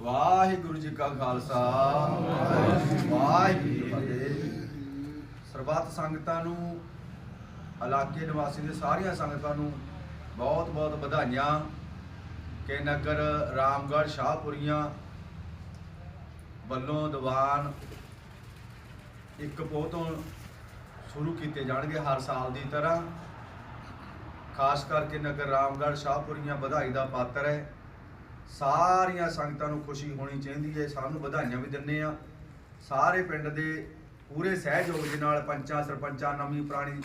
ਵਾਹਿਗੁਰੂ ਜੀ ਕਾ ਖਾਲਸਾ। ਵਾਹਿਗੁਰੂ ਜੀ ਕੀ ਫਤਿਹ। ਸਰਬੱਤ ਸੰਗਤਾਂ ਨੂੰ, ਇਲਾਕੇ ਨਿਵਾਸੀ ਦੇ ਸਾਰੀਆਂ ਸੰਗਤਾਂ ਨੂੰ ਬਹੁਤ ਬਹੁਤ ਵਧਾਈਆਂ। ਕਿ ਨਗਰ ਰਾਮਗੜ੍ਹ, ਸ਼ਾਹਪੁਰੀਆਂ ਵੱਲੋਂ ਦੀਵਾਨ ਇੱਕ ਪੋਹ ਤੋਂ ਸ਼ੁਰੂ ਕੀਤੇ ਜਾਣਗੇ ਹਰ ਸਾਲ ਦੀ ਤਰ੍ਹਾਂ। ਖਾਸ ਕਰਕੇ ਨਗਰ ਰਾਮਗੜ੍ਹ, ਸ਼ਾਹਪੁਰੀਆਂ ਵਧਾਈ ਦਾ ਪਾਤਰ ਹੈ। ਸਾਰੀਆਂ ਸੰਗਤਾਂ ਨੂੰ ਖੁਸ਼ੀ ਹੋਣੀ ਚਾਹੀਦੀ ਹੈ ਸਾਨੂੰ ਵਧਾਈਆਂ ਵੀ ਦਿੰਨੇ ਆ ਸਾਰੇ ਪਿੰਡ ਦੇ ਪੂਰੇ ਸਹਿਯੋਗ ਦੇ ਨਾਲ, ਪੰਚਾਂ, ਸਰਪੰਚਾਂ, ਨਵੀਂ ਪੁਰਾਣੀ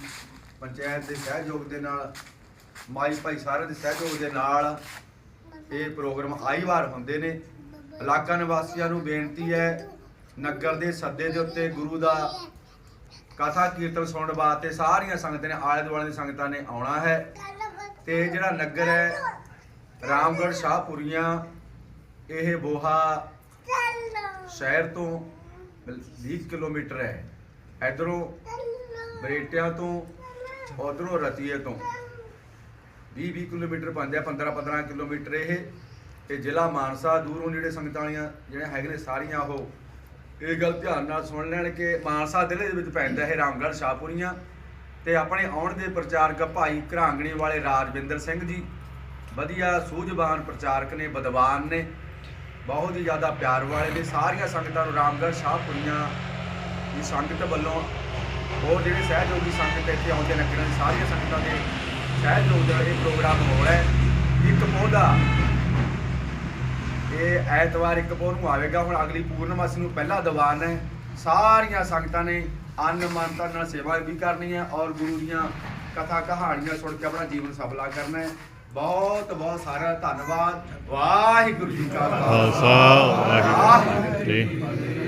ਪੰਚਾਇਤ ਦੇ ਸਹਿਯੋਗ ਦੇ ਨਾਲ, ਮਾਈ ਭਾਈ ਸਾਰੇ ਦੇ ਸਹਿਯੋਗ ਦੇ ਨਾਲ ਇਹ ਪ੍ਰੋਗਰਾਮ ਆਈ ਵਾਰ ਹੁੰਦੇ ਨੇ। ਇਲਾਕਾ ਨਿਵਾਸੀਆਂ ਨੂੰ ਬੇਨਤੀ ਹੈ, ਨਗਰ ਦੇ ਸੱਦੇ ਦੇ ਉੱਤੇ ਗੁਰੂ ਦਾ ਕਥਾ ਕੀਰਤਨ ਸੁਣਨ ਵਾਸਤੇ ਸਾਰੀਆਂ ਸੰਗਤਾਂ ਨੇ ਆਲੇ ਦੁਆਲੇ ਦੀ ਸੰਗਤਾਂ ਨੇ ਆਉਣਾ ਹੈ। ਤੇ ਜਿਹੜਾ ਨਗਰ ਹੈ ਰਾਮਗੜ੍ਹ ਸ਼ਾਹਪੁਰੀਆਂ ਇਹ ਬੋਹਾ ਸ਼ਹਿਰ ਤੋਂ 20 ਕਿਲੋਮੀਟਰ ਹੈ। ਇਧਰੋਂ ਬਰੇਟਿਆਂ ਤੋਂ ਉਧਰੋਂ ਰਤੀਏ ਤੋਂ। 20 20 ਕਿਲੋਮੀਟਰ ਪੈਂਦੇ ਆ 15 15 ਕਿਲੋਮੀਟਰ ਇਹ। ਤੇ ਜ਼ਿਲ੍ਹਾ ਮਾਨਸਾ ਦੂਰੋਂ ਜਿਹੜੇ ਸੰਗਤਾਂ ਵਾਲੀਆਂ ਜਿਹੜੇ ਹੈਗੇ ਨੇ ਸਾਰੀਆਂ ਉਹ। ਇਹ ਗੱਲ ਧਿਆਨ ਨਾਲ ਸੁਣ ਲੈਣ ਕਿ ਮਾਨਸਾ ਜ਼ਿਲ੍ਹੇ ਦੇ ਵਿੱਚ ਪੈਂਦਾ ਇਹ ਰਾਮਗੜ੍ਹ ਸ਼ਾਹਪੁਰੀਆਂ। ਤੇ ਆਪਣੇ ਆਉਣ ਦੇ ਪ੍ਰਚਾਰਕ ਭਾਈ ਘਰਾਂਗਣੀ ਵਾਲੇ ਰਾਜਵਿੰਦਰ ਸਿੰਘ ਜੀ ਵਧੀਆ ਸੂਝਵਾਨ ਪ੍ਰਚਾਰਕ ਨੇ, ਵਿਦਵਾਨ ਨੇ, ਬਹੁਤ ਹੀ ਜ਼ਿਆਦਾ ਪਿਆਰ ਵਾਲੇ ਨੇ, ਸਾਰੀਆਂ ਸੰਗਤਾਂ ਨੂੰ ਰਾਮਗੜ੍ਹ ਸ਼ਾਹਪੁਰੀਆਂ ਦੀ ਸੰਗਤ ਵੱਲੋਂ, ਹੋਰ ਜਿਹੜੇ ਸਹਿਯੋਗੀ ਸੰਗਤ ਇੱਥੇ ਆਉਂਦੇ ਨੇ ਕਿਰਨ ਸਾਰੀਆਂ ਸੰਗਤਾਂ ਦੇ ਸਹਿਯੋਗ ਦਾ ਇਹ ਪ੍ਰੋਗਰਾਮ ਹੋ ਰਿਹਾ ਹੈ। ਇੱਕ ਪੌਦਾ, ਇਹ ਐਤਵਾਰ ਇੱਕ ਪੌਹ ਨੂੰ ਆਵੇਗਾ, ਹੁਣ ਅਗਲੀ ਪੂਰਨਮਾਸੀ ਨੂੰ ਪਹਿਲਾ ਦੀਵਾਨ ਹੈ। ਸਾਰੀਆਂ ਸੰਗਤਾਂ ਨੇ ਅੰਨ, ਮੰਨਤਾ ਨਾਲ ਸੇਵਾ ਵੀ ਕਰਨੀ ਹੈ ਔਰ ਗੁਰੂ ਦੀਆਂ ਕਥਾ ਕਹਾਣੀਆਂ ਸੁਣ ਕੇ ਆਪਣਾ ਜੀਵਨ ਸਫਲਾ ਕਰਨਾ ਹੈ। ਬਹੁਤ ਬਹੁਤ ਸਾਰਾ ਧੰਨਵਾਦ। ਵਾਹਿਗੁਰੂ ਜੀ ਕਾ ਖਾਲਸਾ। ਵਾਹਿਗੁਰੂ ਜੀ ਕੀ ਫਤਿਹ।